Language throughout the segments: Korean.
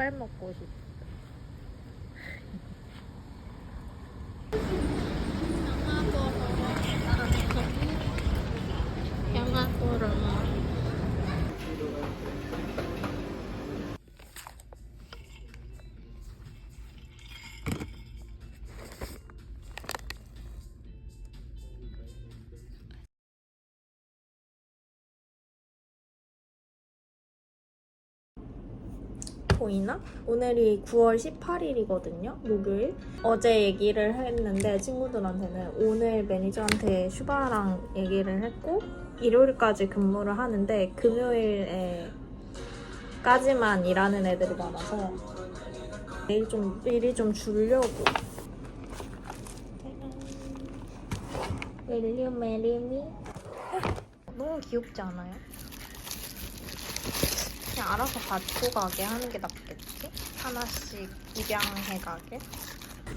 족발 먹고 싶어. 보이나? 오늘이 9월 18일이거든요. 목요일. 어제 얘기를 했는데 친구들한테는 오늘 매니저한테 슈바랑 얘기를 했고 일요일까지 근무를 하는데 금요일에 까지만 일하는 애들이 많아서 내일 좀 일이 좀 줄려고. 윌리엄 메리미 너무 귀엽지 않아요? 그냥 알아서 가지고 가게 하는 게 낫겠지? 하나씩 입양해 가게.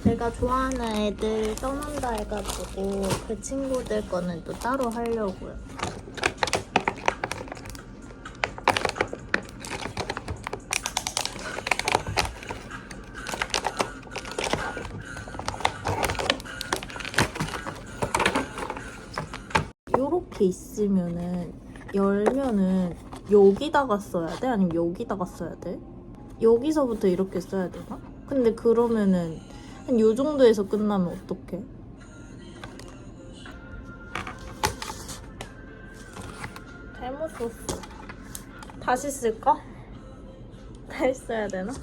제가 좋아하는 애들 떠난다 해가지고 그 친구들 거는 또 따로 하려고요. 요렇게 있으면은 열면은 여기다가 써야 돼? 아니면 여기다가 써야 돼? 여기서부터 이렇게 써야 되나? 근데 그러면은 한 요 정도에서 끝나면 어떡해? 잘못 썼어. 다시 쓸까? 다시 써야 되나?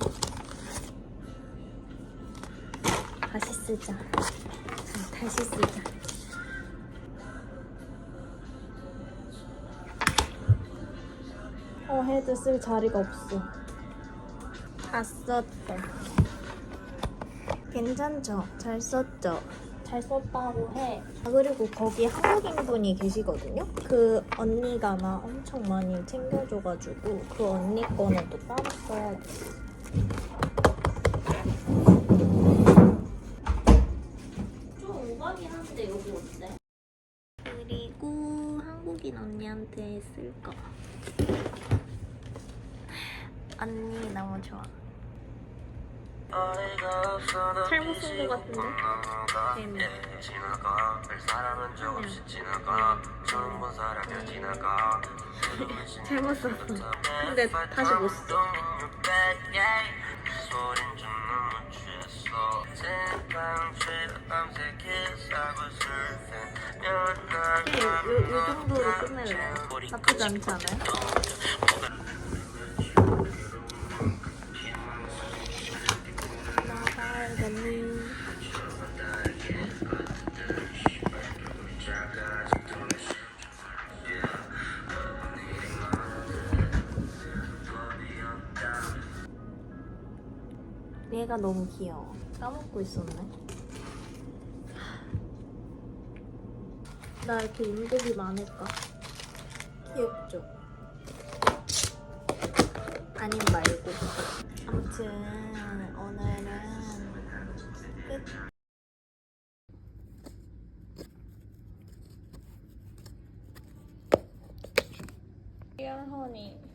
다시 쓰자. 다시 쓰자. 어, 헤드 쓸 자리가 없어. 다 썼다. 괜찮죠? 잘 썼죠? 잘 썼다고 해. 아, 그리고 거기 한국인 분이 계시거든요? 그 언니가 나 엄청 많이 챙겨줘가지고 그 언니 거는 또 따로 써야 돼. 좀 오가긴 한데 여기 어때? 그리고 한국인 언니한테 쓸 거. 언니 너무 좋아. 잘 못 쓴거 같은데? 재미. 잘못 썼어. 근데 다시 못 써. 그냥 요, 요 정도로 끝낼래. 나쁘지 않지 않아요? 얘가 너무 귀여워. 까먹고 있었네. 나 이렇게 인복이 많을까? 귀엽죠? 아님 말고. 아무튼 오늘은 끝. Dear honey.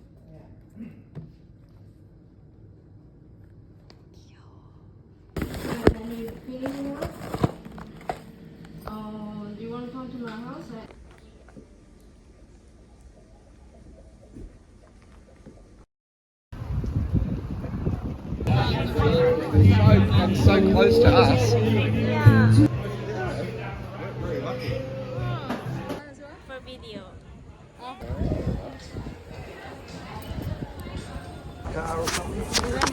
And so close to us. Yeah. For video. Remember Jack